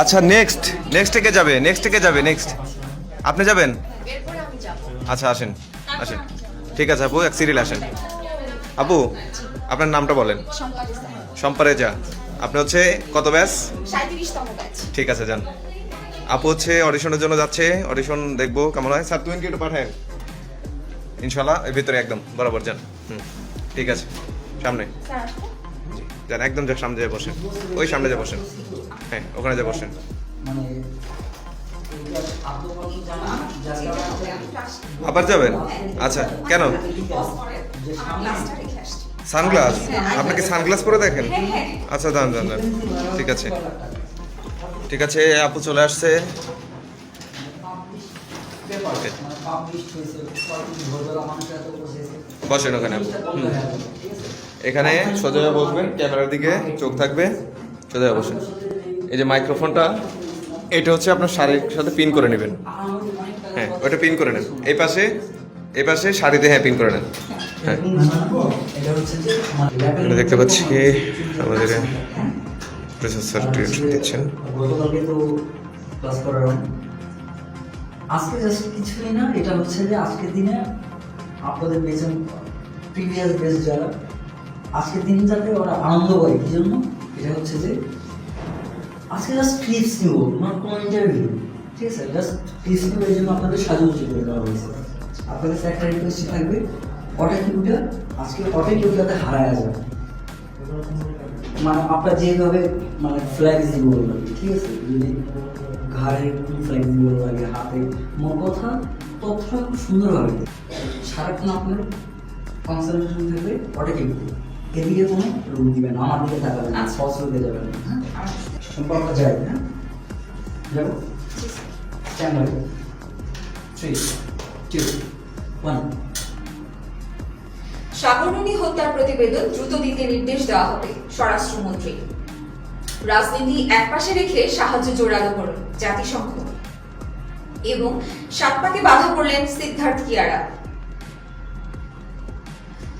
আচ্ছা next next কে যাবে? Next কে যাবে? নেক্সট আপনি যাবেন? আচ্ছা আসেন আসেন। ঠিক আছে আপু এক সিরিয়াল আসেন। আপু আপনার নামটা বলেন। সম্পাদিত সম্পারেজা আপনি হচ্ছে কত ব্যাস ঠিক আছে যান। আপু হচ্ছে অডিশনের জন্য যাচ্ছে। অডিশন দেখব কেমন হয়? স্যার তুমি কি একটু পাঠায় ইনশাল্লাহ এর ভিতরে একদম বরাবর যান। হুম ঠিক আছে সামনে। যান একদম যা সামনে যা বসেন ওই সামনে যা বসেন হ্যাঁ ওখানে যা বসেন মানে। আবার যাবেন আচ্ছা কেন। সানগ্লাস আপনি কি সানগ্লাস পরে দেখেন। আচ্ছা যান যান যান ঠিক আছে ঠিক আছে আপু চলে আসছে মানে বসেন ওখানে আপু। হুম। এখানে সোজা বসবেন, ক্যামেরার দিকে চোখ থাকবে সোজা বসেন। এই যে মাইক্রোফোনটা, এটা হচ্ছে আপনার শাড়ির সাথে পিন করে নেবেন। হ্যাঁ ওটা পিন করে নেন। এই পাশে এই পাশে শাড়িতে হ্যাঁ পিন করে নেন। হ্যাঁ। দেখতে পাচ্ছি আমাদের প্রসেসর দিচ্ছেন। আজকে জাস্ট কিছুই না, এটা হচ্ছে যে আজকের দিনে আপনাদের বেজন প্রিভিয়াস বেস যারা আজকের দিন যাতে ওরা আনন্দ করে, কি জন্য? এটা হচ্ছে যে, আজকে জাস্ট ক্লিপস নিব নট কোনো ইন্টারভিউ ঠিক আছে জাস্ট ক্লিপস নিব, এই জন্য আপনাদের সাজুগুজু করে দেওয়া হয়েছে। আপনাদের একটা রিকোয়েস্ট থাকবে ওটা কিউটা আজকে ওটা কিউ যাতে হারায় যাবে? মানে আপনার যেভাবে মানে ফ্লেক্সিবল লাগে ঠিক আছে? যদি ঘাড়ে ফ্লেক্সিবল লাগে হাতে মোট কথা তথ্যটা খুব সুন্দরভাবে সারাক্ষণ আপনার কনসেন্ট্রেশন থাকবে ওটা কি এদিকে কোনো রুম দিবেন না, আমার দিকে না সস যাবেন না হ্যাঁ? সম্পর্ক যায় হ্যাঁ? যাব? থ্রি টু ওয়ান হত্যার প্রতিবেদন দ্রুত দিতে নির্দেশ দেওয়া হবে স্বরাষ্ট্রমন্ত্রী। রাজনীতি একপাশে রেখে সাহায্য জোরালো করল জাতিসংঘ। এবং সাতপাকে বাধা করলেন সিদ্ধার্থ কিয়ারা।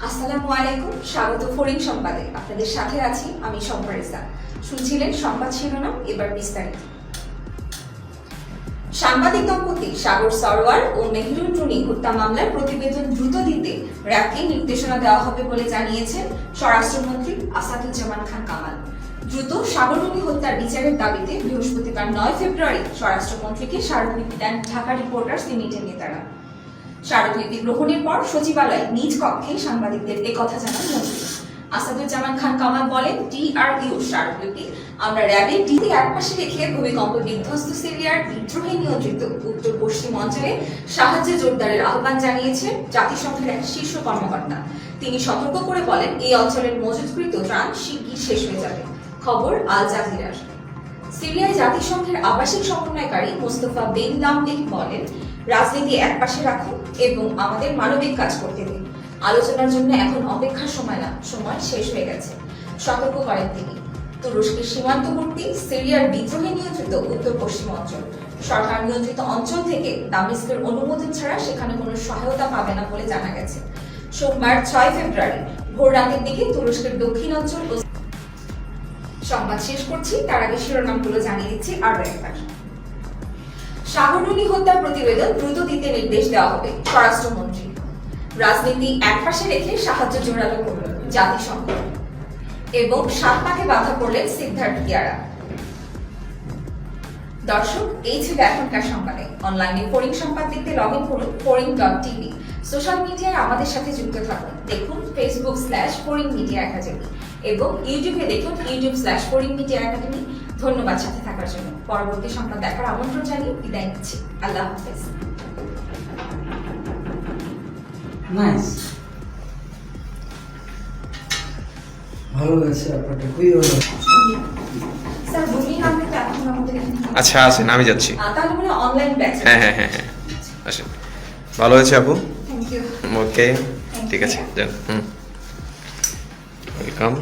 আসসালামু আলাইকুম, স্বাগত ফরিং সংবাদে। আপনাদের সাথে আছি আমি সম্পারিসা শুনছিলেন সংবাদ শিরোনাম, এবার বিস্তারিত। সাংবাদিক দম্পতি সাগর সরওয়ার ও মেহরুন টুনি হত্যা মামলার প্রতিবেদন দ্রুত দিতে র্যাবকে নির্দেশনা দেওয়া হবে বলে জানিয়েছেন স্বরাষ্ট্রমন্ত্রী আসাদুজ্জামান খান কামাল। দ্রুত সাগররুনি হত্যার বিচারের দাবিতে বৃহস্পতিবার নয় ফেব্রুয়ারি স্বরাষ্ট্রমন্ত্রীকে স্মারকলিপি দেন ঢাকা রিপোর্টার্স লিমিটেড নেতারা স্মারকলিপি গ্রহণের পর সচিবালয় নিজ কক্ষে সাংবাদিকদের একথা জানান মন্ত্রী। আসাদুজ্জামান খান কামাল বলেন টিআরইউ স্মারকলিপি আমরা র্যাবের ডিতে একপাশে রেখে ভূমিকম্প বিধ্বস্ত সিরিয়ার বিদ্রোহে নিয়ন্ত্রিত উত্তর পশ্চিম অঞ্চলে সাহায্যে জোরদারের আহ্বান জানিয়েছেন জাতিসংঘের এক শীর্ষ কর্মকর্তা। তিনি সতর্ক করে বলেন, এই অঞ্চলের মজুতকৃত ত্রাণ শিগগির শেষ হয়ে যাবে। খবর আল জাজিরার। সিরিয়ায় জাতিসংঘের আবাসিক সমন্বয়কারী মোস্তফা বেন লামডিক বলেন রাজনীতি একপাশে রাখুন এবং আমাদের মানবিক কাজ করতে দিন। আলোচনার জন্য এখন অপেক্ষার সময় না, সময় শেষ হয়ে গেছে। সতর্ক করেন তিনি। তুরস্কের সীমান্তবর্তী সিরিয়ার বিদ্রোহে নিয়ন্ত্রিত উত্তর পশ্চিম অঞ্চল। সরকার নিয়ন্ত্রিত অঞ্চল থেকে দামেস্কের অনুমোদন ছাড়া সেখানে কোনো সহায়তা পাবে না বলে জানা গেছে। সোমবার ছয় ফেব্রুয়ারি, ভোর রাতের দিকে তুরস্কের দক্ষিণ অঞ্চল সংবাদ শেষ করছি। তার আগে শিরোনামগুলো জানিয়ে দিচ্ছি আরও একবার। সাগররুনি হত্যার প্রতিবেদন দ্রুত দিতে নির্দেশ দেওয়া হবে, স্বরাষ্ট্রমন্ত্রী। রাজনীতি একপাশে রেখে সাহায্য জোরালো করল জাতিসংঘ। এবং সাত পাকে বাধা করলেন সিদ্ধার্থ কিয়ারা দর্শক, এই ছিল এখনকার সংবাদে। অনলাইনে ফোরিং সংবাদ দেখতে লগ ইন করুন ফোরিং ডট টিভি। সোশ্যাল মিডিয়ায় আমাদের সাথে যুক্ত থাকুন। দেখুন ফেসবুক স্ল্যাশ ফোরিং মিডিয়া একাডেমি এবং ইউটিউবে দেখুন ইউটিউব স্ল্যাশ ফোরিং মিডিয়া একাডেমি। ধন্যবাদ সাথে থাকার জন্য। পরবর্তী সংবাদ দেখার আমন্ত্রণ জানিয়ে বিদায় নিচ্ছি। আল্লাহ হাফেজ। নাইস ভালো হয়েছে আপনারটা খুবই ভালো স্যার ভূমি নামে তো এখন আমাদের আচ্ছা আসেন আমি যাচ্ছি। তাহলে মানে অনলাইন ব্যাচ হ্যাঁ হ্যাঁ হ্যাঁ হ্যাঁ। আসেন। ভালো হয়েছে আপু? থ্যাংক ইউ ওকে ঠিক আছে যান। হুম। ওয়েলকাম